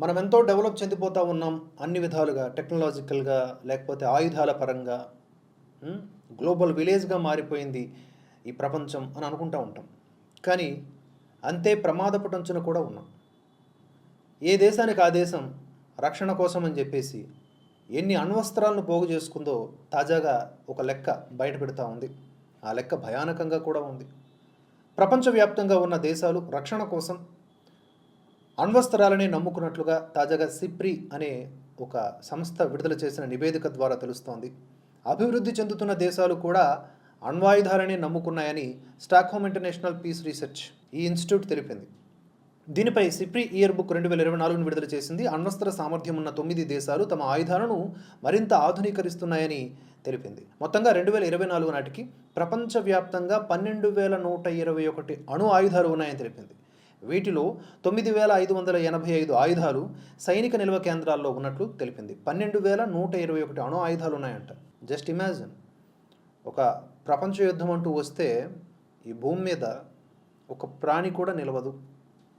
మనం ఎంతో డెవలప్ చెందిపోతూ ఉన్నాం అన్ని విధాలుగా టెక్నాలజికల్గా లేకపోతే ఆయుధాల పరంగా గ్లోబల్ విలేజ్గా మారిపోయింది ఈ ప్రపంచం అని అనుకుంటూ ఉంటాం. కానీ అంతే ప్రమాదపటంచున కూడా ఉన్నాం. ఏ దేశానికి ఆ దేశం రక్షణ కోసం అని చెప్పేసి ఎన్ని అణ్వస్త్రాలను పోగు చేసుకుందో తాజాగా ఒక లెక్క బయట పెడతా ఉంది. ఆ లెక్క భయానకంగా కూడా ఉంది. ప్రపంచవ్యాప్తంగా ఉన్న దేశాలు రక్షణ కోసం అణ్వస్త్రాలనే నమ్ముకున్నట్లుగా తాజాగా సిప్రి అనే ఒక సంస్థ విడుదల చేసిన నివేదిక ద్వారా తెలుస్తోంది. అభివృద్ధి చెందుతున్న దేశాలు కూడా అణ్వాయుధాలనే నమ్ముకున్నాయని స్టాక్హోమ్ ఇంటర్నేషనల్ పీస్ రీసెర్చ్ ఈ ఇన్స్టిట్యూట్ తెలిపింది. దీనిపై సిప్రి ఇయర్ బుక్ రెండు వేల ఇరవై నాలుగును విడుదల చేసింది. అణ్వస్త్ర సామర్థ్యం ఉన్న తొమ్మిది దేశాలు తమ ఆయుధాలను మరింత ఆధునీకరిస్తున్నాయని తెలిపింది. మొత్తంగా రెండు వేల ఇరవై నాలుగు నాటికి ప్రపంచవ్యాప్తంగా పన్నెండు వేల నూట ఇరవై ఒకటి అణు ఆయుధాలు ఉన్నాయని తెలిపింది. వీటిలో తొమ్మిది వేల ఐదు వందల ఎనభై ఐదు ఆయుధాలు సైనిక నిల్వ కేంద్రాల్లో ఉన్నట్లు తెలిపింది. పన్నెండు వేల నూట ఇరవై ఒకటి అణు ఆయుధాలు ఉన్నాయంట జస్ట్ ఇమాజిన్. ఒక ప్రపంచ యుద్ధం అంటూ వస్తే ఈ భూమి మీద ఒక ప్రాణి కూడా నిలవదు.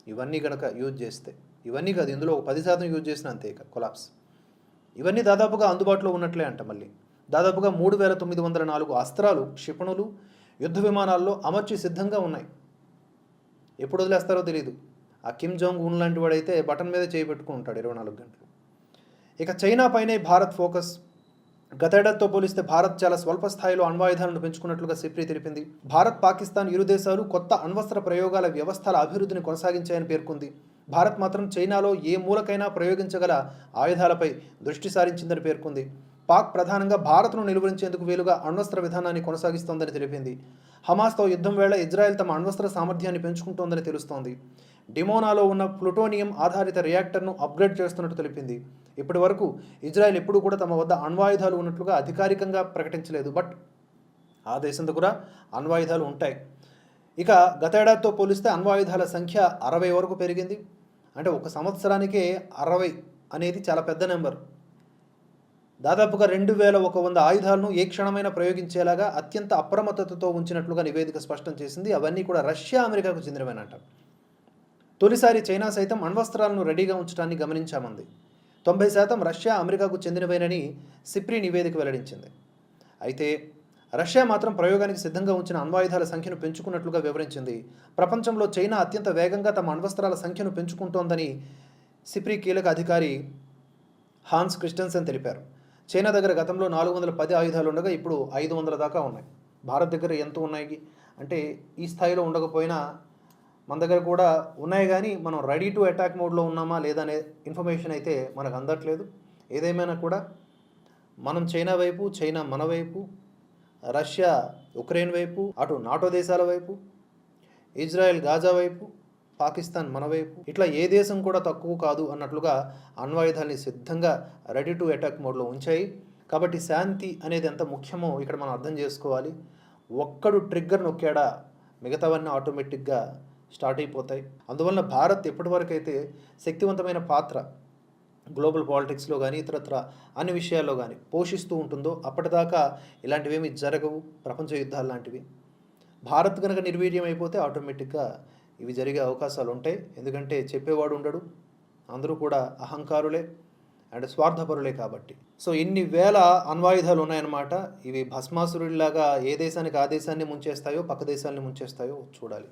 ఇవన్నీ గనక యూజ్ చేస్తే. ఇవన్నీ కాదు ఇందులో ఒక పది శాతం యూజ్ చేసిన అంతే ఇక కొలాప్స్. ఇవన్నీ దాదాపుగా అందుబాటులో ఉన్నట్లే అంట మళ్ళీ. దాదాపుగా మూడు వేల తొమ్మిది వందల నాలుగు అస్త్రాలు క్షిపణులు యుద్ధ విమానాల్లో అమర్చి సిద్ధంగా ఉన్నాయి. ఎప్పుడు వదిలేస్తారో తెలియదు ఆ కిమ్ జోంగ్ ఉన్ లాంటి వాడైతే బటన్ మీద చేయి ఉంటాడు ఇరవై నాలుగు గంటలు. ఇక చైనా పైనే భారత్ ఫోకస్. గతేడాదితో పోలిస్తే భారత్ చాలా స్వల్ప స్థాయిలో అణ్వాయుధాలను పెంచుకున్నట్లుగా సిప్రి తెలిపింది. భారత్ పాకిస్తాన్ ఇరు దేశాలు కొత్త అణ్వస్త్ర ప్రయోగాల వ్యవస్థల అభివృద్ధిని కొనసాగించాయని పేర్కొంది. భారత్ మాత్రం చైనాలో ఏ మూలకైనా ప్రయోగించగల ఆయుధాలపై దృష్టి సారించిందని పేర్కొంది. పాక్ ప్రధానంగా భారత్ను నిలువరించేందుకు వీలుగా అణ్వస్త్ర విధానాన్ని కొనసాగిస్తోందని తెలిపింది. హమాస్తో యుద్ధం వేళ ఇజ్రాయెల్ తమ అణ్వస్త్ర సామర్థ్యాన్ని పెంచుకుంటోందని తెలుస్తోంది. డిమోనాలో ఉన్న ప్లుటోనియం ఆధారిత రియాక్టర్ను అప్గ్రేడ్ చేస్తున్నట్టు తెలిపింది. ఇప్పటి వరకు ఇజ్రాయెల్ ఎప్పుడూ కూడా తమ వద్ద అణ్వాయుధాలు ఉన్నట్లుగా అధికారికంగా ప్రకటించలేదు. బట్ ఆ దేశం దగ్గర అణ్వాయుధాలు ఉంటాయి. ఇక గతేడాదితో పోలిస్తే అణ్వాయుధాల సంఖ్య అరవై వరకు పెరిగింది. అంటే ఒక సంవత్సరానికే అరవై అనేది చాలా పెద్ద నెంబర్. దాదాపుగా రెండు వేల ఒక వంద ఆయుధాలను ఏ క్షణమైన ప్రయోగించేలాగా అత్యంత అప్రమత్తతతో ఉంచినట్లుగా నివేదిక స్పష్టం చేసింది. అవన్నీ కూడా రష్యా అమెరికాకు చెందినవేనంట. తొలిసారి చైనా సైతం అణ్వస్త్రాలను రెడీగా ఉంచడాన్ని గమనించామంది. తొంభై శాతం రష్యా అమెరికాకు చెందినవేనని సిప్రి నివేదిక వెల్లడించింది. అయితే రష్యా మాత్రం ప్రయోగానికి సిద్ధంగా ఉంచిన అణ్వాయుధాల సంఖ్యను పెంచుకున్నట్లుగా వివరించింది. ప్రపంచంలో చైనా అత్యంత వేగంగా తమ అణ్వస్త్రాల సంఖ్యను పెంచుకుంటోందని సిప్రి కీలక అధికారి హాన్స్ క్రిస్టన్సన్ తెలిపారు. చైనా దగ్గర గతంలో నాలుగు వందల పది ఆయుధాలు ఉండగా ఇప్పుడు ఐదు వందల దాకా ఉన్నాయి. భారత్ దగ్గర ఎంత ఉన్నాయి. అంటే ఈ స్థాయిలో ఉండకపోయినా మన దగ్గర కూడా ఉన్నాయి కానీ మనం రెడీ టు అటాక్ మోడ్లో ఉన్నామా లేదా అనే ఇన్ఫర్మేషన్ అయితే మనకు అందట్లేదు. ఏదేమైనా కూడా మనం చైనా వైపు చైనా మన వైపు రష్యా ఉక్రెయిన్ వైపు అటు నాటో దేశాల వైపు ఇజ్రాయెల్ గాజా వైపు పాకిస్తాన్ మనవైపు ఇట్లా ఏ దేశం కూడా తక్కువ కాదు అన్నట్లుగా అణ్వాయుధాన్ని సిద్ధంగా రెడీ టు అటాక్ మోడ్లో ఉంచాయి. కాబట్టి శాంతి అనేది ఎంత ముఖ్యమో ఇక్కడ మనం అర్థం చేసుకోవాలి. ఒక్కడు ట్రిగ్గర్ నొక్కాడా? మిగతావన్నీ ఆటోమేటిక్గా స్టార్ట్ అయిపోతాయి. అందువలన భారత్ ఇప్పటివరకైతే శక్తివంతమైన పాత్ర గ్లోబల్ పాలిటిక్స్లో కానీ ఇతరత్ర అన్ని విషయాల్లో కానీ పోషిస్తూ ఉంటుందో అప్పటిదాకా ఇలాంటివేమీ జరగవు. ప్రపంచ యుద్ధాలు లాంటివి. భారత్ కనుక నిర్వీర్యం అయిపోతే ఆటోమేటిక్గా ఇవి జరిగే అవకాశాలు ఉంటాయి ఎందుకంటే చెప్పేవాడు ఉండడు అందరూ కూడా అహంకారులే అండ్ స్వార్థపరులే కాబట్టి. సో ఇన్ని వేల అణ్వాయుధాలు ఉన్నాయన్నమాట ఇవి భస్మాసురుడిలాగా ఏ దేశానికి ఆ దేశాన్ని ముంచేస్తాయో పక్క దేశాన్ని ముంచేస్తాయో చూడాలి.